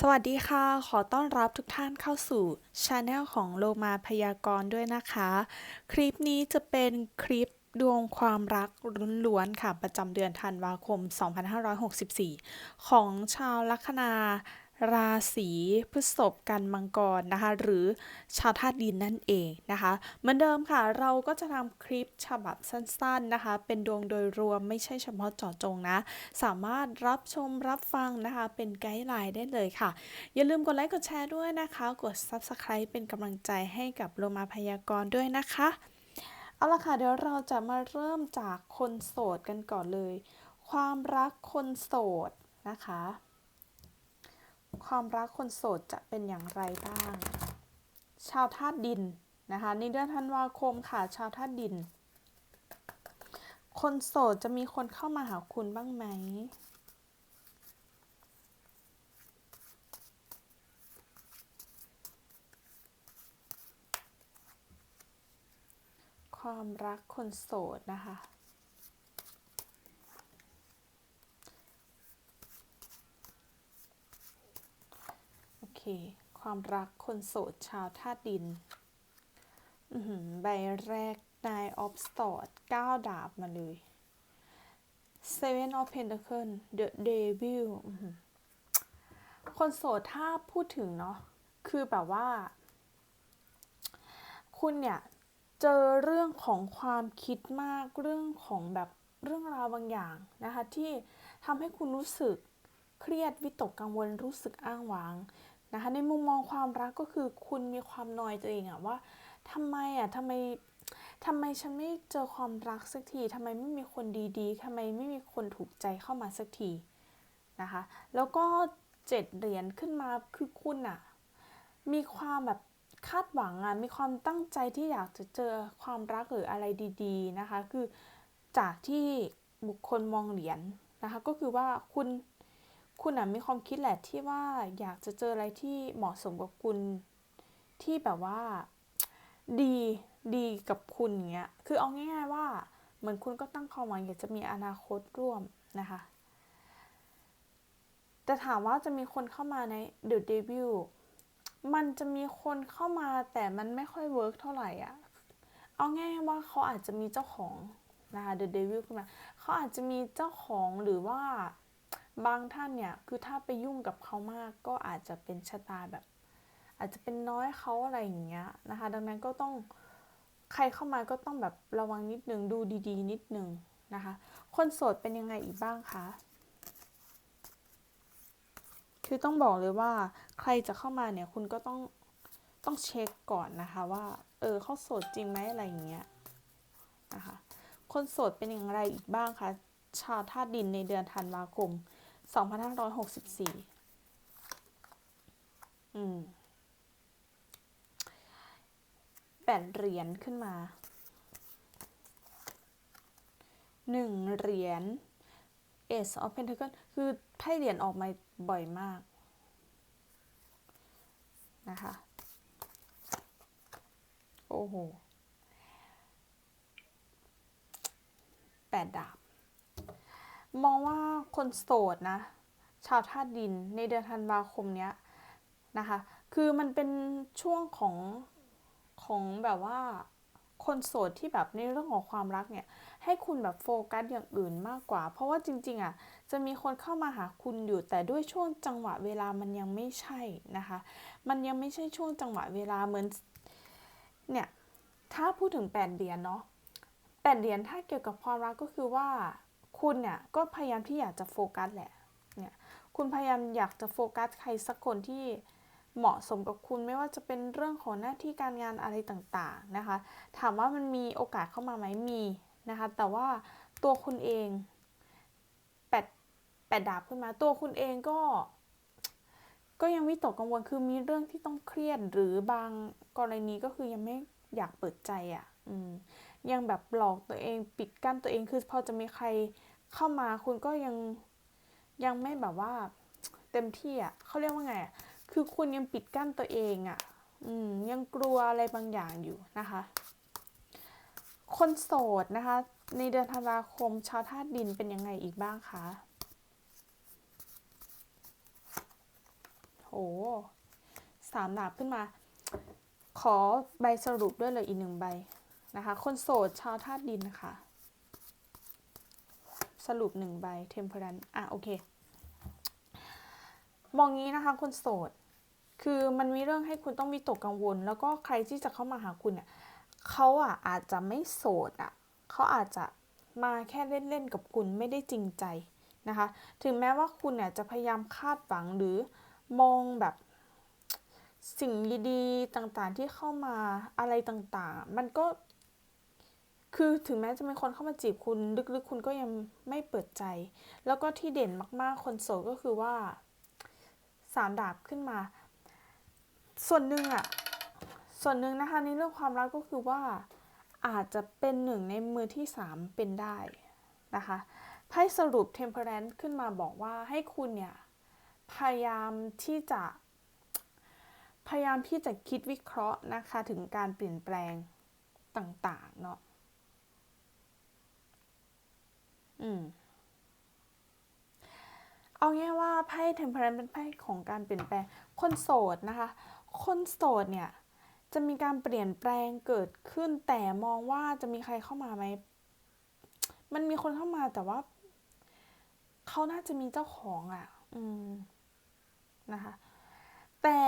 สวัสดีค่ะ ขอต้อนรับทุกท่านเข้าสู่ช anel ของโลมาพยากรณ์ด้วยนะคะ คลิปนี้จะเป็นคลิปดวงความรักล้วนๆค่ะ ประจำเดือนธันวาคม 2564 ของชาวลัคนา ราศีพฤษภกันมังกรนะคะ หรือชาวธาตุดินนั่นเองนะคะ เหมือนเดิมค่ะ เราก็จะทำคลิปฉบับสั้นๆนะคะ เป็นดวงโดยรวมไม่ใช่เฉพาะเจาะจงนะ สามารถรับชมรับฟังนะคะ เป็นไกด์ไลน์ได้เลยค่ะ อย่าลืมกดไลค์กดแชร์ด้วยนะคะ กด Subscribe เป็นกำลังใจให้กับโลมาพยากรณ์ด้วยนะคะ เอาละค่ะ เดี๋ยวเราจะมาเริ่มจากคนโสดกันก่อนเลย ความรักคนโสดนะคะ ความรักคนโสดจะเป็นอย่างไรบ้าง ชาวธาตุดินนะคะในเดือนธันวาคมค่ะ ชาวธาตุดิน คนโสดจะมีคนเข้ามาหาคุณบ้างไหมความรักคนโสดนะคะ โอเคความรักคนโสดชาวธาดิน ใบแรก Nine of Swords 9ดาบมาเลย Seven of Pentacles The Devil คนโสดถ้าพูดถึงเนาะ คือแบบว่า คุณเนี่ยเจอเรื่องของความคิดมากเรื่องของแบบเรื่องราวบางอย่างนะคะ ที่ทำให้คุณรู้สึกเครียดวิตกกังวลรู้สึกอ้างว้าง นะคะในมุมมองความรักก็คือคุณมีความนอยตัวเองอะว่าทำไมอะทำไมทำไมฉันไม่เจอความรักสักทีทำไมไม่มีคนดีๆทำไมไม่มีคนถูกใจเข้ามาสักทีนะคะ แล้วก็เจ็ดเหรียญขึ้นมาคือคุณอะมีความแบบคาดหวังอะมีความตั้งใจที่อยากจะเจอความรักหรืออะไรดีๆนะคะ คือจากที่บุคคลมองเหรียญนะคะ ก็คือว่าคุณ คุณอะมีความคิดแหละที่ว่าอยากจะเจออะไรที่เหมาะสมกับคุณที่แบบว่าดีดีกับคุณอย่างเงี้ย คือเอาง่ายๆว่าเหมือนคุณก็ตั้งความหวังอยากจะมีอนาคตร่วมนะคะ แต่ถามว่าจะมีคนเข้ามาใน The Devil มันจะมีคนเข้ามาแต่มันไม่ค่อยเวิร์กเท่าไหร่อะ เอาง่ายว่าเขาอาจจะมีเจ้าของนะคะ The Devil ขึ้นมาเขาอาจจะมีเจ้าของหรือว่า บางท่านเนี่ยคือถ้าไปยุ่งกับเขามากก็อาจจะเป็นชะตาแบบ อาจจะเป็นน้อยเขาอะไรอย่างเงี้ยนะคะ ดังนั้นก็ต้องใครเข้ามาก็ต้องแบบระวังนิดนึงดูดีๆ นิดนึงนะคะ คนโสดเป็นยังไงอีกบ้างคะคือต้องบอกเลยว่าใครจะเข้ามาเนี่ยคุณก็ต้องต้องเช็คก่อนนะคะว่า เออเขาโสดจริงไหมอะไรอย่างเงี้ยนะคะคนโสดเป็นอย่างไรอีกบ้างคะชาวธาตุดินในเดือนธันวาคม 2564อืมแปดเหรียญขึ้นมาหนึ่งเหรียญ Ace of Pentacles คือไพ่เหรียญออกมาบ่อยมากนะคะ โอ้โหแปดดาบ มองว่าคนโสดนะ ชาวธาตุดินในเดือนธันวาคมเนี้ยนะคะ คือมันเป็นช่วงของของแบบว่าคนโสดที่แบบในเรื่องของความรักเนี่ย ให้คุณแบบโฟกัสอย่างอื่นมากกว่า เพราะว่าจริง ๆอะจะมีคนเข้ามาหาคุณอยู่ แต่ด้วยช่วงจังหวะเวลามันยังไม่ใช่นะคะ มันยังไม่ใช่ช่วงจังหวะเวลาเหมือนเนี่ยถ้าพูดถึงแปดเหรียญเนาะแปดเหรียญถ้าเกี่ยวกับความรักก็คือว่า คุณเนี่ยก็พยายามที่อยากจะโฟกัสแหละเนี่ยคุณพยายามอยากจะโฟกัสใครสักคนที่เหมาะสมกับคุณไม่ว่าจะเป็นเรื่องของหน้าที่การงานอะไรต่างๆนะคะถามว่ามันมีโอกาสเข้ามาไหมมีนะคะแต่ว่าตัวคุณเองแปดแปดดาบขึ้นมาตัวคุณเองก็ ก็ยังวิตกกังวลคือมีเรื่องที่ต้องเครียดหรือบางกรณีก็คือยังไม่อยากเปิดใจอะ่ะยังแบบหลอกตัวเองปิดกั้นตัวเองคือพอจะมีใคร เข้ามาคุณก็ยังยังไม่แบบว่า เต็มที่อะเขาเรียกว่าไงอะคือคุณยังปิดกั้นตัวเองอะ อืมยังกลัวอะไรบางอย่างอยู่นะคะ คนโสดนะคะ ในเดือนธันวาคมชาวธาตุดินเป็นยังไงอีกบ้างคะโหสามดาบขึ้นมา ขอใบสรุปด้วยเลยอีกหนึ่งใบนะคะ คนโสดชาวธาตุดินนะคะ สรุปหนึ่งใบเทมเพลนอะโอเค มองงี้นะคะคนโสด คือมันมีเรื่องให้คุณต้องวิตกกังวล แล้วก็ใครที่จะเข้ามาหาคุณเนี่ยเขาอะอาจจะไม่โสดอะเขาอาจจะมาแค่เล่นๆกับคุณไม่ได้จริงใจนะคะ ถึงแม้ว่าคุณเนี่ยจะพยายามคาดหวังหรือมองแบบสิ่งดีๆต่างๆที่เข้ามาอะไรต่างๆ มันก็ คือถึงแม้จะมีคนเข้ามาจีบคุณลึกๆ คุณก็ยังไม่เปิดใจ แล้วก็ที่เด่นมากๆ คนโสดก็คือว่าสามดาบขึ้นมา ส่วนหนึ่งอะส่วนหนึ่งนะคะในเรื่องความรักก็คือว่าอาจจะเป็นหนึ่งในมือที่สามเป็นได้นะคะไพ่สรุป temperance ขึ้นมาบอกว่าให้คุณเนี่ยพยายามที่จะ พยายามที่จะคิดวิเคราะห์นะคะถึงการเปลี่ยนแปลงต่างๆเนาะ อืมเอาง่ายว่าไพ่ temperance เป็นไพ่ของการเปลี่ยนแปลง คนโสดนะคะ คนโสดเนี่ย จะมีการเปลี่ยนแปลงเกิดขึ้นแต่มองว่าจะมีใครเข้ามาไหม มันมีคนเข้ามาแต่ว่า เขาน่าจะมีเจ้าของอะ่ะ อืมนะคะ แต่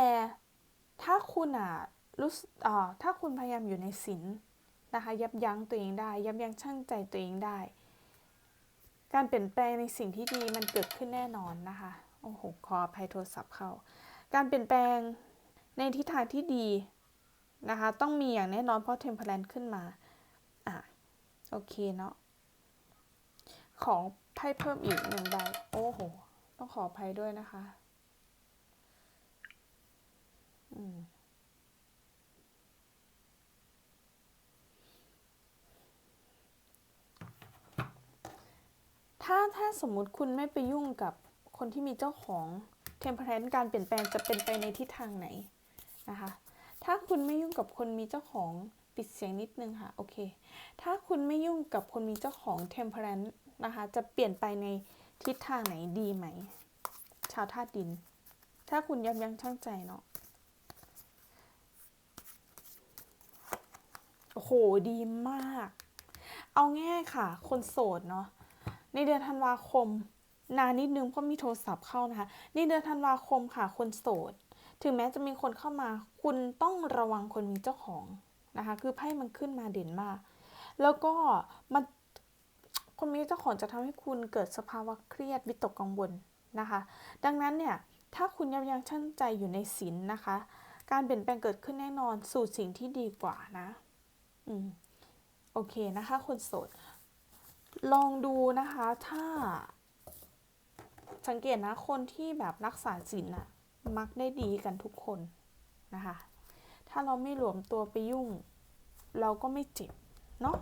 ถ้าคุณอะรู้สึกอ่าถ้าคุณพยายามอยู่ในศีลนะคะ ยับยั้งตัวเองได้ ยับยั้งชั่งใจตัวเองได้ การเปลี่ยนแปลงในสิ่งที่ดีมันเกิดขึ้นแน่นอนนะคะ โอ้โหขออภัยโทรศัพท์เข้า การเปลี่ยนแปลงในทิศทางที่ดีนะคะ ต้องมีอย่างแน่นอนเพราะเทมเพลนขึ้นมา อะ โอเคเนาะ ของไพ่เพิ่มอีกหนึ่งใบ โอ้โห ต้องขออภัยด้วยนะคะ อืม ถ้าถ้าสมมุติคุณไม่ไปยุ่งกับคนที่มีเจ้าของเทมเพลนการเปลี่ยนแปลงจะเป็นไปในทิศทางไหนนะคะ ถ้าคุณไม่ยุ่งกับคนมีเจ้าของปิดเสียงนิดนึงค่ะโอเค ถ้าคุณไม่ยุ่งกับคนมีเจ้าของเทมเพลนนะคะจะเปลี่ยนไปในทิศทางไหนดีไหม ชาวธาตุดิน ถ้าคุณยับยั้งชั่งใจเนาะโอ้โหดีมาก เอาง่ายค่ะ คนโสดเนาะ ในเดือนธันวาคม นานนิดนึงเพราะมีโทรศัพท์เข้านะคะ ในเดือนธันวาคมค่ะ คนโสด ถึงแม้จะมีคนเข้ามา คุณต้องระวังคนมีเจ้าของนะคะ คือไพ่มันขึ้นมาเด่นมาก แล้วก็มันคนมีเจ้าของจะทำให้คุณเกิดสภาวะเครียดวิตกกังวลนะคะ ดังนั้นเนี่ยถ้าคุณยับยั้งชั่งใจอยู่ในศีลนะคะ การเปลี่ยนแปลงเกิดขึ้นแน่นอนสู่สิ่งที่ดีกว่านะ อืม โอเคนะคะ คนโสด ลองดูนะคะถ้า สังเกตนะคนที่แบบรักษาศีลน่ะมักได้ดีกันทุกคนนะคะ ถ้าเราไม่หลวมตัวไปยุ่ง เราก็ไม่เจ็บ เนาะ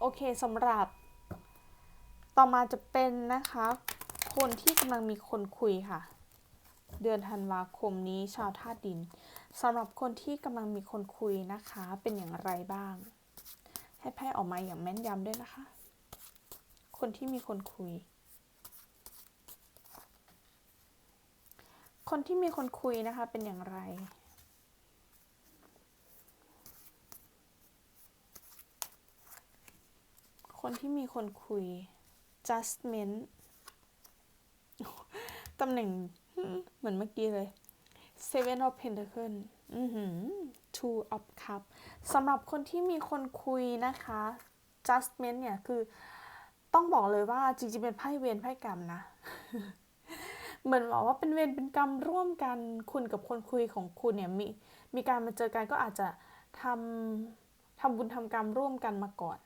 โอเคสำหรับ ต่อมาจะเป็นนะคะ คนที่กำลังมีคนคุยค่ะ เดือนธันวาคมนี้ชาวธาตุดินสำหรับคนที่กำลังมีคนคุยนะคะ เป็นอย่างไรบ้าง ให้ไพ่ออกมาอย่างแม่นยำด้วยนะคะ คนที่มีคนคุย คนที่มีคนคุยนะคะเป็นอย่างไรคนที่มีคนคุย judgment ตำแหน่งเหมือนเมื่อกี้เลย Seven of Pentacles อือหือ Two of Cup สำหรับคนที่มีคนคุยนะคะ judgment เนี่ยคือต้องบอกเลยว่าจริงๆเป็นไพ่เวรไพ่กรรมนะ เหมือนบอกว่าเป็นเวรเป็นกรรมร่วมกันคุณกับคนคุยของคุณเนี่ยมีมีการมาเจอกันก็อาจจะทำทำบุญทำกรรมร่วมกันมาก่อน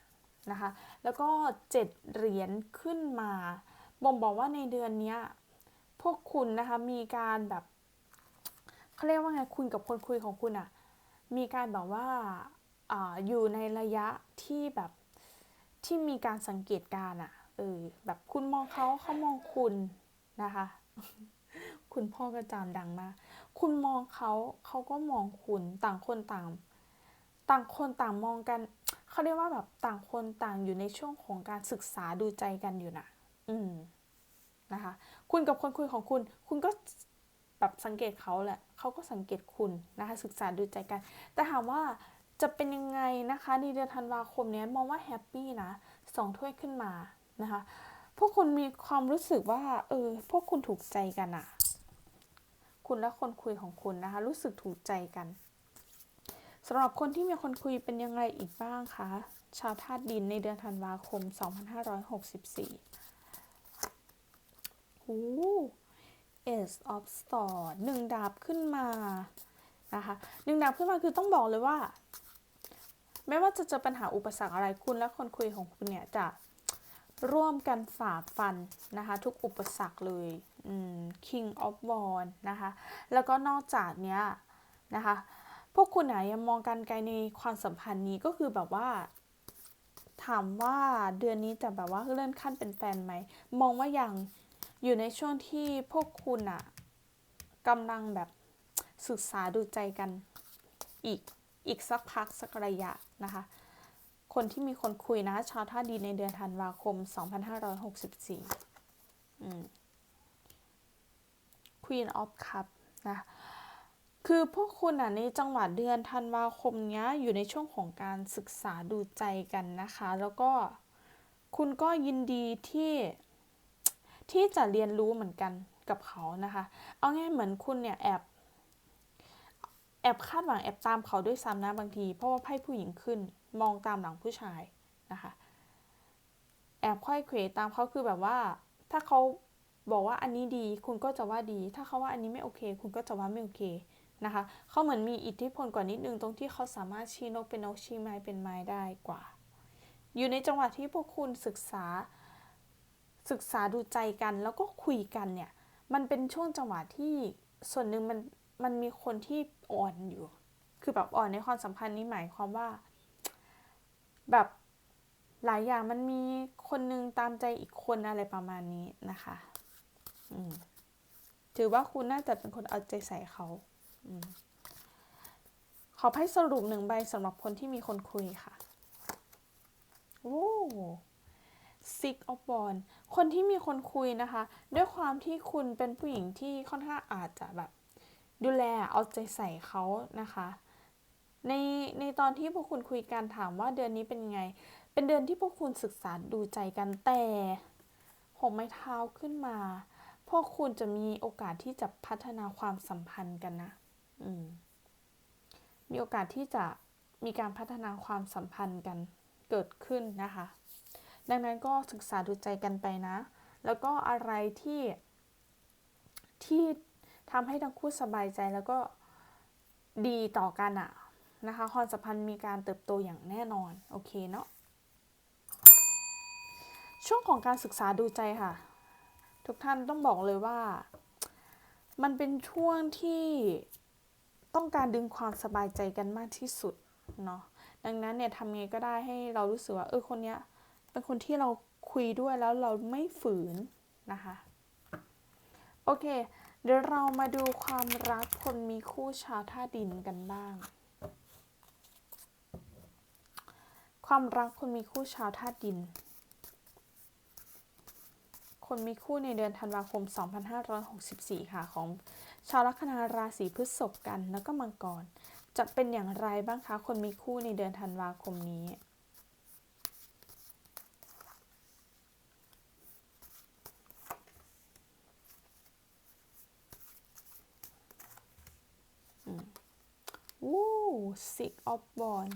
นะคะ แล้วก็เจ็ดเหรียญขึ้นมาบ่งบอกว่าในเดือนนี้พวกคุณนะคะมีการแบบเขาเรียกว่าไงคุณกับคนคุยของคุณอะ มีการแบบว่าออยู่ในระยะที่แบบที่มีการสังเกตการอะเออแบบคุณมองเขาเขามองคุณนะคะ คุณพ่อกระจามดังมากคุณมองเขาเขาก็มองคุณต่างคนต่าง ต่างคนต่างมองกันเขาเรียกว่าแบบต่างคนต่างอยู่ในช่วงของการศึกษาดูใจกันอยู่นะอืมนะคะ คุณกับคนคุยของคุณ คุณก็ แบบสังเกตเขาแหละเขาก็สังเกตคุณนะคะศึกษาดูใจกัน แต่ถามว่าจะเป็นยังไงนะคะในเดือนธันวาคมนี้มองว่าแฮปปี้นะสองถ้วยขึ้นมานะคะพวกคุณมีความรู้สึกว่าเออพวกคุณถูกใจกันอะคุณและคนคุยของคุณนะคะรู้สึกถูกใจกันสำหรับคนที่มีคนคุยเป็นยังไงอีกบ้างคะชาวธาตุดินในเดือนธันวาคม 2564หู Ace of Swords หนึ่งดาบขึ้นมานะคะหนึ่งดาบขึ้นมาคือต้องบอกเลยว่า ไม่ว่าจะเจอปัญหาอุปสรรคอะไรคุณและคนคุยของคุณเนี่ยจะร่วมกันฝ่าฟันนะคะทุกอุปสรรคเลย King of Wands นะคะ แล้วก็นอกจากเนี้ยนะคะ พวกคุณไหนยังมองการไกลในความสัมพันธ์นี้ก็คือแบบว่า ถามว่าเดือนนี้จะแบบว่าเลื่อนขั้นเป็นแฟนไหม มองว่ายัง อยู่ในช่วงที่พวกคุณอะกำลังแบบศึกษาดูใจกันอีกอีกสักพักสักระยะนะคะ คนที่มีคนคุยนะชาวท่าดีในเดือนธันวาคม 2564อืม Queen of Cup นะคือพวกคุณอะในจังหวัดเดือนธันวาคมเนี้ยอยู่ในช่วงของการศึกษาดูใจกันนะคะ แล้วก็คุณก็ยินดีที่ ที่จะเรียนรู้เหมือนกันกับเขานะคะ เอาง่ายเหมือนคุณเนี่ยแอบแอบคาดหวังแอบตามเขาด้วยซ้ำนะบางที เพราะว่าไพ่ผู้หญิงขึ้นมองตามหลังผู้ชายนะคะ แอบค่อยเขวตามเขาคือแบบว่า ถ้าเขาบอกว่าอันนี้ดีคุณก็จะว่าดี ถ้าเขาว่าอันนี้ไม่โอเค คุณก็จะว่าไม่โอเคนะคะเขาเหมือนมีอิทธิพลกว่านิดนึงตรงที่เขาสามารถชี้นกเป็นนกชี้ไม้เป็นไม้ได้กว่า อยู่ในจังหวะที่พวกคุณศึกษา ศึกษาดูใจกันแล้วก็คุยกันเนี่ย มันเป็นช่วงจังหวะที่ส่วนหนึ่งมันมันมีคนที่อ่อนอยู่ คือแบบอ่อนในความสัมพันธ์นี้หมายความว่า แบบหลายอย่างมันมีคนนึงตามใจอีกคนอะไรประมาณนี้นะคะถือว่าคุณน่าจะเป็นคนเอาใจใส่เขาอขอให้สรุปหนึ่งใบสำหรับคนที่มีคนคุยค่ะ โอ้ Six of w a n d คนที่มีคนคุยนะคะ ด้วยความที่คุณเป็นผู้หญิงที่ค่อนข้างอาจจะแบบ ดูแลเอาใจใส่เขานะคะ ในในตอนที่พวกคุณคุยกันถามว่าเดือนนี้เป็นยังไง เป็นเดือนที่พวกคุณศึกษาดูใจกันแต่หกไม้เท้าขึ้นมา พวกคุณจะมีโอกาสที่จะพัฒนาความสัมพันธ์กันนะมีโอกาสที่จะมีการพัฒนาความสัมพันธ์กันเกิดขึ้นนะคะ ดังนั้นก็ศึกษาดูใจกันไปนะ แล้วก็อะไรที่ที่ทำให้ทั้งคู่สบายใจแล้วก็ดีต่อกันอะนะคะความสัมพันธ์มีการเติบโตอย่างแน่นอน โอเคเนาะช่วงของการศึกษาดูใจค่ะ ทุกท่านต้องบอกเลยว่า มันเป็นช่วงที่ต้องการดึงความสบายใจกันมากที่สุดเนาะดังนั้นเนี่ยทำไงก็ได้ให้เรารู้สึกว่าเออคนเนี้ย เป็นคนที่เราคุยด้วยแล้วเราไม่ฝืนนะคะ โอเค เดี๋ยวเรามาดูความรักคนมีคู่ชาวท่าดินกันบ้าง ความรักคนมีคู่ชาวท่าดิน คนมีคู่ในเดือนธันวาคม 2564 ค่ะของชาวลัคนาราศีพฤษภกันแล้วก็มังกรจะเป็นอย่างไรบ้างคะ คนมีคู่ในเดือนธันวาคมนี้โอ้ six of wand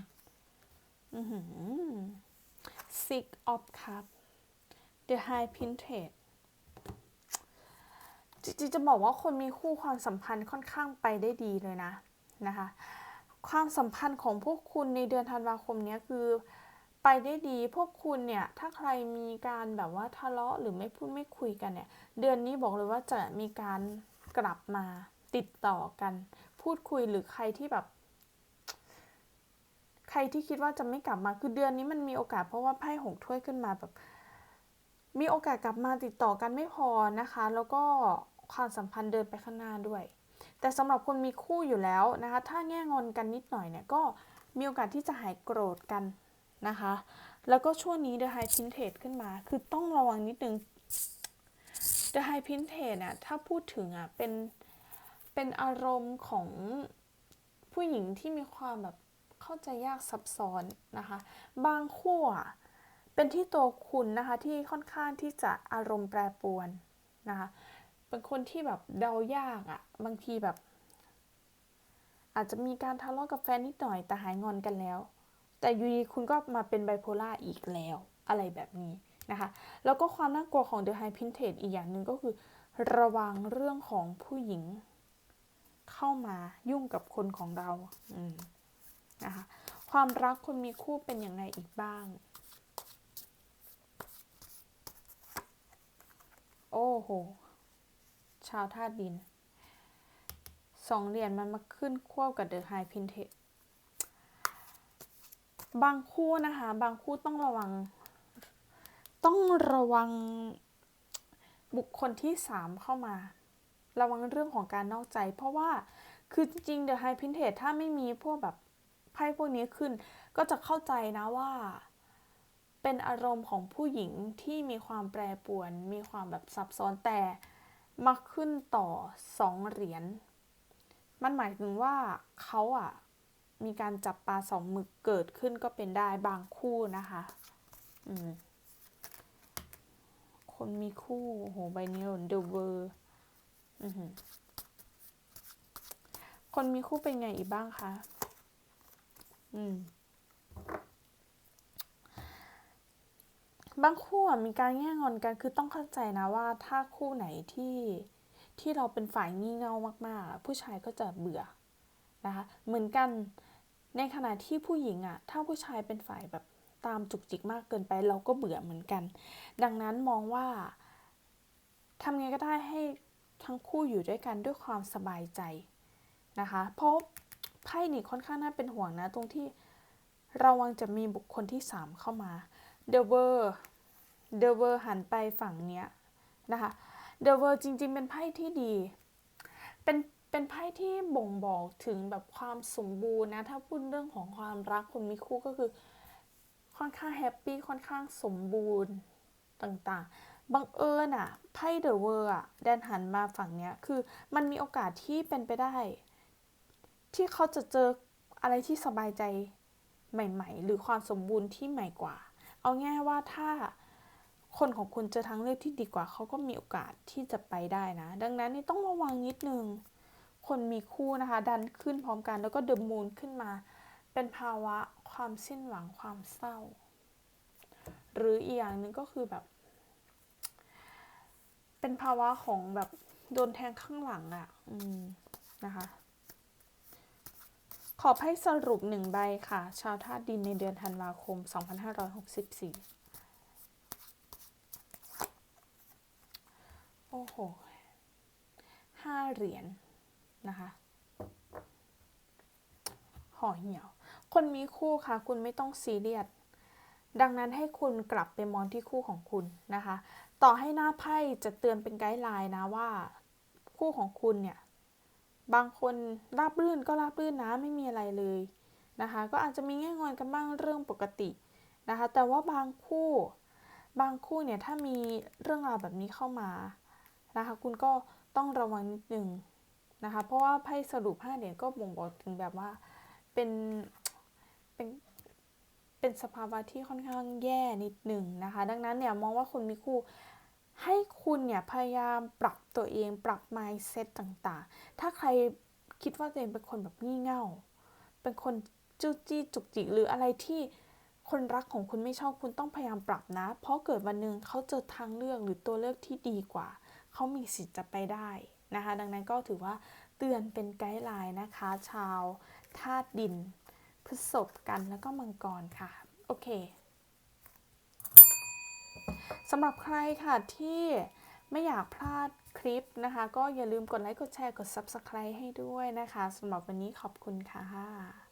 six of cup the high princess จริงๆจะบอกว่าคนมีคู่ความสัมพันธ์ค่อนข้างไปได้ดีเลยนะนะคะ ความสัมพันธ์ของพวกคุณในเดือนธันวาคมนี้คือไปได้ดีพวกคุณเนี่ยถ้าใครมีการแบบว่าทะเลาะหรือไม่พูดไม่คุยกันเนี่ย เดือนนี้บอกเลยว่าจะมีการกลับมาติดต่อกัน พูดคุยหรือใครที่แบบ รที่คิดว่าจะไม่กลับมาคือเดือนนี้มันมีโอกาสเพราะว่าไพ่หกถ้วยขึ้นมาแบบ มีโอกาสกลับมาติดต่อกันไม่พอนะคะ แล้วก็ความสัมพันธ์เดินไปข้างหน้าด้วย แต่สำหรับคนมีคู่อยู่แล้วนะคะ ถ้าแง่งอนกันนิดหน่อยเนี่ยก็มีโอกาสที่จะหายโกรธกันนะคะ แล้วก็ช่วงนี้ The High Princess ขึ้นมา คือต้องระวังนิดนึง The High Princess เนี่ยถ้าพูดถึงอะเป็นเป็นอารมณ์ของผู้หญิงที่มีความแบบ เข้าใจยากซับซ้อนนะคะ บางคู่อะเป็นที่ตัวคุณนะคะที่ค่อนข้างที่จะอารมณ์แปรปรวนนะคะเป็นคนที่แบบเดายากอะบางทีแบบ อาจจะมีการทะเลาะกับแฟนนิดหน่อยแต่หายงอนกันแล้ว แต่ยูดีคุณก็มาเป็นไบโพล่าอีกแล้ว อะไรแบบนี้นะคะ แล้วก็ความน่ากลัวของ The High Princess อีกอย่างหนึ่งก็คือ ระวังเรื่องของผู้หญิง เข้ามายุ่งกับคนของเรา อืม นะคะ ความรักคนมีคู่เป็นยังไงอีกบ้าง โอ้โห ชาวธาตุดิน สองเหรียญมันมาขึ้นควบกับเดอะไฮพินเทสบางคู่นะคะ บางคู่ต้องระวัง ต้องระวังบุคคลที่สามเข้ามา ระวังเรื่องของการนอกใจ เพราะว่าคือจริงๆเดอะไฮพินเทสถ้าไม่มีพวกแบบ ไพ่พวกนี้ขึ้น ก็จะเข้าใจนะว่า เป็นอารมณ์ของผู้หญิงที่มีความแปรปรวน มีความแบบซับซ้อนแต่มาขึ้นต่อสองเหรียญมันหมายถึงว่าเขาอะมีการจับปลาสองมือเกิดขึ้นก็เป็นได้บางคู่นะคะ อืม คนมีคู่โอ้โหใบนี้หล่นเดอะเวอร์คนมีคู่เป็นไงอีกบ้างคะ บางคู่มีการแย่งอนกันคือต้องเข้าใจนะว่าถ้าคู่ไหนที่ที่เราเป็นฝ่ายงี่เง่ามากๆ ผู้ชายก็จะเบื่อนะคะเหมือนกันในขณะที่ผู้หญิงอะถ้าผู้ชายเป็นฝ่ายแบบตามจุกจิกมากเกินไป เราก็เบื่อเหมือนกัน ดังนั้นมองว่าทำไงก็ได้ให้ทั้งคู่อยู่ด้วยกันด้วยความสบายใจนะคะเพราะ ไพ่นี่ค่อนข้างน่าเป็นห่วงนะ ตรงที่ระวังจะมีบุคคลที่ 3 เข้ามาเดเวอร์เดเวอร์หันไปฝั่งเนี้ยนะคะเดเวอร์จริง ๆ เป็นไพ่ที่ดี เป็นเป็นไพ่ที่บ่งบอกถึงแบบความสมบูรณ์นะ ถ้าพูดเรื่องของความรักคนมีคู่ก็คือค่อนข้างแฮปปี้ค่อนข้างสมบูรณ์ต่างๆ บังเอิญอะไพ่เดอะเวอร์อะแดนหันมาฝั่งเนี้ยคือมันมีโอกาสที่เป็นไปได้ ที่เขาจะเจออะไรที่สบายใจใหม่ ๆ หรือความสมบูรณ์ที่ใหม่กว่า เอาง่ายว่าถ้าคนของคุณเจอทางเลือกที่ดีกว่า เขาก็มีโอกาสที่จะไปได้นะ ดังนั้นนี่ต้องระวังนิดนึง คนมีคู่นะคะ ดันขึ้นพร้อมกันแล้วก็เดอะมูนขึ้นมา เป็นภาวะความสิ้นหวังความเศร้า หรืออีกอย่างหนึ่งก็คือแบบ เป็นภาวะของแบบโดนแทงข้างหลังอะ่ะ อืมนะคะ ขอให้สรุปหนึ่งใบค่ะ ชาวธาตุดินในเดือนธันวาคม 2564 โอ้โหห้าเหรียญนนะคะห่อเหี่ยว คนมีคู่ค่ะ คุณไม่ต้องซีเรียส ดังนั้นให้คุณกลับไปมองที่คู่ของคุณนะคะ ต่อให้หน้าไพ่จะเตือนเป็นไกด์ไลน์นะว่า คู่ของคุณเนี่ย บางคนราบรื่นก็ราบรื่นนะไม่มีอะไรเลยนะคะ ก็อาจจะมีแง่งอนกันบ้างเรื่องปกตินะคะ แต่ว่าบางคู่ บางคู่เนี่ยถ้ามีเรื่องราวแบบนี้เข้ามานะคะ คุณก็ต้องระวังนิดนึงนะคะ เพราะว่าไพ่สรุปห้าเหรียญก็บ่งบอกถึงแบบว่าเป็นเป็นเป็นสภาวะที่ค่อนข้างแย่นิดหนึ่งนะคะ ดังนั้นเนี่ยมองว่าคนมีคู่ ให้คุณเนี่ยพยายามปรับตัวเองปรับ mindset ต่างๆ ถ้าใครคิดว่าตัวเองเป็นคนแบบงี่เง่า เป็นคนจู้จี้จุกจิกหรืออะไรที่คนรักของคุณไม่ชอบคุณต้องพยายามปรับนะ เพราะเกิดวันหนึ่งเขาเจอทางเลือกหรือตัวเลือกที่ดีกว่า เขามีสิทธิ์จะไปได้นะคะ ดังนั้นก็ถือว่าเตือนเป็นไกด์ไลน์นะคะ ชาวธาตุดินพฤษภกันแล้วก็มังกรค่ะ โอเค สำหรับใครค่ะที่ไม่อยากพลาดคลิปนะคะ ก็อย่าลืมกดไลค์ กดแชร์ กด Subscribe ให้ด้วยนะคะสำหรับวันนี้ขอบคุณค่ะ